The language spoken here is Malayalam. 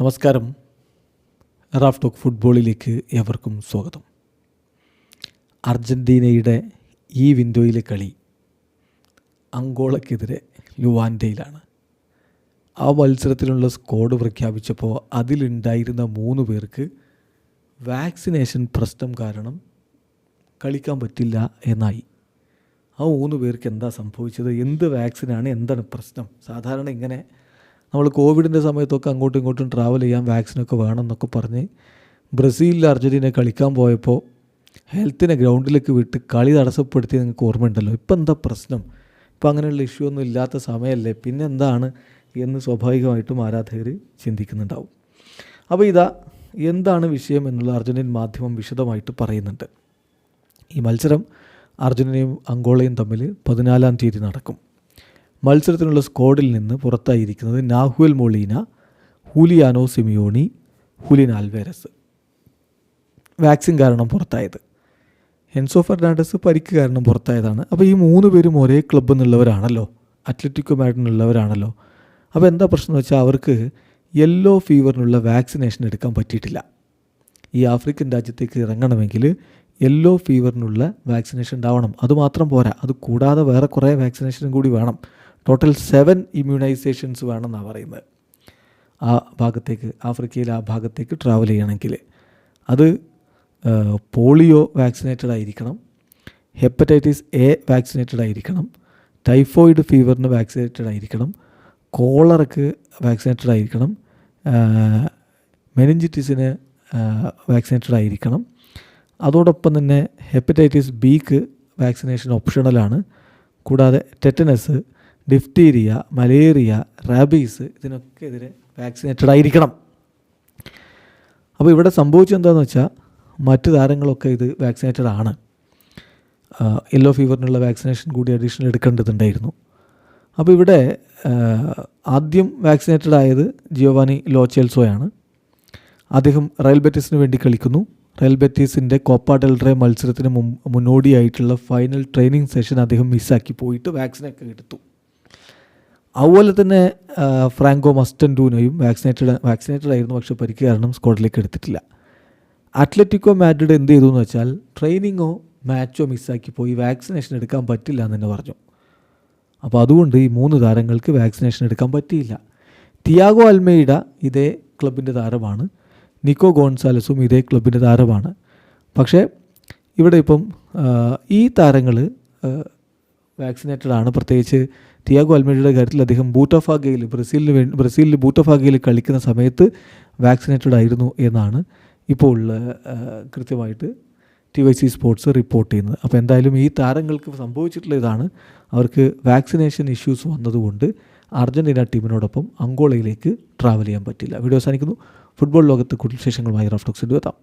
നമസ്കാരം. റാഫ് ടോക്ക് ഫുട്ബോളിലേക്ക് ഏവർക്കും സ്വാഗതം. അർജന്റീനയുടെ ഈ വിൻഡോയിലെ കളി അങ്കോളയ്ക്കെതിരെ ലുവാൻഡയിലാണ്. ആ മത്സരത്തിലുള്ള സ്കോഡ് പ്രഖ്യാപിച്ചപ്പോൾ അതിലുണ്ടായിരുന്ന മൂന്ന് പേർക്ക് വാക്സിനേഷൻ പ്രശ്നം കാരണം കളിക്കാൻ പറ്റില്ല എന്നായി. ആ മൂന്ന് പേർക്ക് എന്താ സംഭവിച്ചത്? എന്ത് വാക്സിനാണ്? എന്താണ് പ്രശ്നം? സാധാരണ ഇങ്ങനെ നമ്മൾ കോവിഡിന്റെ സമയത്തൊക്കെ അങ്ങോട്ടും ഇങ്ങോട്ടും ട്രാവൽ ചെയ്യാൻ വാക്സിനൊക്കെ വേണം എന്നൊക്കെ പറഞ്ഞ് ബ്രസീലിൽ അർജന്റീന കളിക്കാൻ പോയപ്പോൾ ഹെൽത്തിനെ ഗ്രൗണ്ടിലേക്ക് വിട്ട് കളി തടസ്സപ്പെടുത്തി നിങ്ങൾക്ക് ഓർമ്മയുണ്ടല്ലോ? ഇപ്പം എന്താ പ്രശ്നം? ഇപ്പം അങ്ങനെയുള്ള ഇഷ്യൂ ഒന്നും ഇല്ലാത്ത സമയമല്ലേ? പിന്നെ എന്താണ് എന്ന് സ്വാഭാവികമായിട്ടും ആരാധകർ ചിന്തിക്കുന്നുണ്ടാവും. അപ്പോൾ ഇതാ എന്താണ് വിഷയം എന്നുള്ള അർജന്റീൻ മാധ്യമം വിശദമായിട്ട് പറയുന്നുണ്ട്. ഈ മത്സരം അർജന്റീനയും അങ്കോളയും തമ്മിൽ പതിനാലാം തീയതി നടക്കും. മത്സരത്തിനുള്ള സ്ക്വാഡിൽ നിന്ന് പുറത്തായിരിക്കുന്നത് Nahuel Molina Giuliano Simeone Julian Alvarez. Vaccine കാരണം പുറത്തായത്. എൻസോ ഫെർണാണ്ടസ് പരിക്ക് കാരണം പുറത്തായതാണ്. അപ്പോൾ ഈ മൂന്ന് പേരും ഒരേ ക്ലബ്ബിൽ നിന്നുള്ളവരാണല്ലോ അത്ലറ്റിക്കോ മാഡിനുള്ളവരാണല്ലോ അപ്പോൾ എന്താ പ്രശ്നം എന്ന് വെച്ചാൽ അവർക്ക് യെല്ലോ ഫീവറിനുള്ള വാക്സിനേഷൻ എടുക്കാൻ പറ്റിയിട്ടില്ല. ഈ ആഫ്രിക്കൻ രാജ്യത്തേക്ക് ഇറങ്ങണമെങ്കിൽ യെല്ലോ ഫീവറിനുള്ള വാക്സിനേഷൻ ഉണ്ടാവണം. അതുമാത്രം പോരാ. അത് കൂടാതെ വേറെ കുറേ വാക്സിനേഷനും കൂടി വേണം. ടോട്ടൽ സെവൻ ഇമ്മ്യൂണൈസേഷൻസ് വേണമെന്നാണ് പറയുന്നത്. ആ ഭാഗത്തേക്ക് ആഫ്രിക്കയിലെ ആ ഭാഗത്തേക്ക് ട്രാവൽ ചെയ്യണമെങ്കിൽ അത് പോളിയോ വാക്സിനേറ്റഡ് ആയിരിക്കണം. ഹെപ്പറ്റൈറ്റിസ് എ വാക്സിനേറ്റഡ് ആയിരിക്കണം. ടൈഫോയിഡ് ഫീവറിന് വാക്സിനേറ്റഡ് ആയിരിക്കണം. കോളറക്ക് വാക്സിനേറ്റഡ് ആയിരിക്കണം. മെനിഞ്ചിറ്റിസിന് വാക്സിനേറ്റഡ് ആയിരിക്കണം. അതോടൊപ്പം തന്നെ ഹെപ്പറ്റൈറ്റിസ് ബിക്ക് വാക്സിനേഷൻ ഓപ്ഷണലാണ് കൂടാതെ ടെറ്റനസ് ഡിഫ്തീരിയ മലേറിയ റാബീസ് ഇതിനൊക്കെ എതിരെ വാക്സിനേറ്റഡ് ആയിരിക്കണം. അപ്പോൾ ഇവിടെ സംഭവിച്ചത് എന്താണെന്ന് വെച്ചാൽ മറ്റ് താരങ്ങളൊക്കെ ഇത് വാക്സിനേറ്റഡ് ആണ്. യെല്ലോ ഫീവറിനുള്ള വാക്സിനേഷൻ കൂടി അഡീഷണൽ എടുക്കേണ്ടതുണ്ടായിരുന്നു. അപ്പോൾ ഇവിടെ ആദ്യം വാക്സിനേറ്റഡ് ആയത് ജിയോവാനി ലോച്ചെൽസോയാണ്. അദ്ദേഹം റയൽ ബെറ്റീസിന് വേണ്ടി കളിക്കുന്നു. റയൽ ബെറ്റീസിന്റെ കോപ്പ ഡെൽറേ മത്സരത്തിന് മുന്നോടിയായിട്ടുള്ള ഫൈനൽ ട്രെയിനിങ് സെഷൻ അദ്ദേഹം മിസ്സാക്കി പോയിട്ട് വാക്സിനൊക്കെ എടുത്തു. അതുപോലെ തന്നെ ഫ്രാങ്കോ മസ്റ്റൻഡൂനോയും വാക്സിനേറ്റഡ് വാക്സിനേറ്റഡ് ആയിരുന്നു. പക്ഷേ പരിക്ക് കാരണം സ്ക്വാഡിലേക്ക് എടുത്തിട്ടില്ല. അത്ലറ്റിക്കോ മാഡ്രിഡ് എന്ത് ചെയ്തു എന്ന് വെച്ചാൽ ട്രെയിനിങ്ങോ മാച്ചോ മിസ്സാക്കി പോയി വാക്സിനേഷൻ എടുക്കാൻ പറ്റില്ല എന്ന് തന്നെ പറഞ്ഞു. അപ്പോൾ അതുകൊണ്ട് ഈ മൂന്ന് താരങ്ങൾക്ക് വാക്സിനേഷൻ എടുക്കാൻ പറ്റിയില്ല. തിയാഗോ അൽമേയിഡ ഇതേ ക്ലബിന്റെ താരമാണ്. നിക്കോ ഗോൺസാലസും ഇതേ ക്ലബിന്റെ താരമാണ്. പക്ഷേ ഇവിടെ ഇപ്പം ഈ താരങ്ങൾ വാക്സിനേറ്റഡ് ആണ്. പ്രത്യേകിച്ച് തിയാഗോ അൽമേഡയുടെ കാര്യത്തിൽ അദ്ദേഹം ബൂട്ടഫാഗയിൽ ബ്രസീലിന് വേണ്ടി ബ്രസീലിൽ ബൂട്ടഫാഗയിൽ കളിക്കുന്ന സമയത്ത് വാക്സിനേറ്റഡ് ആയിരുന്നു എന്നാണ് ഇപ്പോൾ കൃത്യമായിട്ട് T Y C sports report ചെയ്യുന്നത്. അപ്പോൾ എന്തായാലും ഈ താരങ്ങൾക്ക് സംഭവിച്ചിട്ടുള്ള ഇതാണ്. അവർക്ക് വാക്സിനേഷൻ ഇഷ്യൂസ് വന്നതുകൊണ്ട് അർജന്റീന ടീമിനോടൊപ്പം അങ്കോളയിലേക്ക് ട്രാവൽ ചെയ്യാൻ പറ്റില്ല. വീഡിയോ അവസാനിക്കുന്നു. ഫുട്ബോൾ ലോകത്ത് കൂടുതൽ വിശേഷങ്ങളുമായി റഫ്റ്റോക്സിന്റെ എത്താം.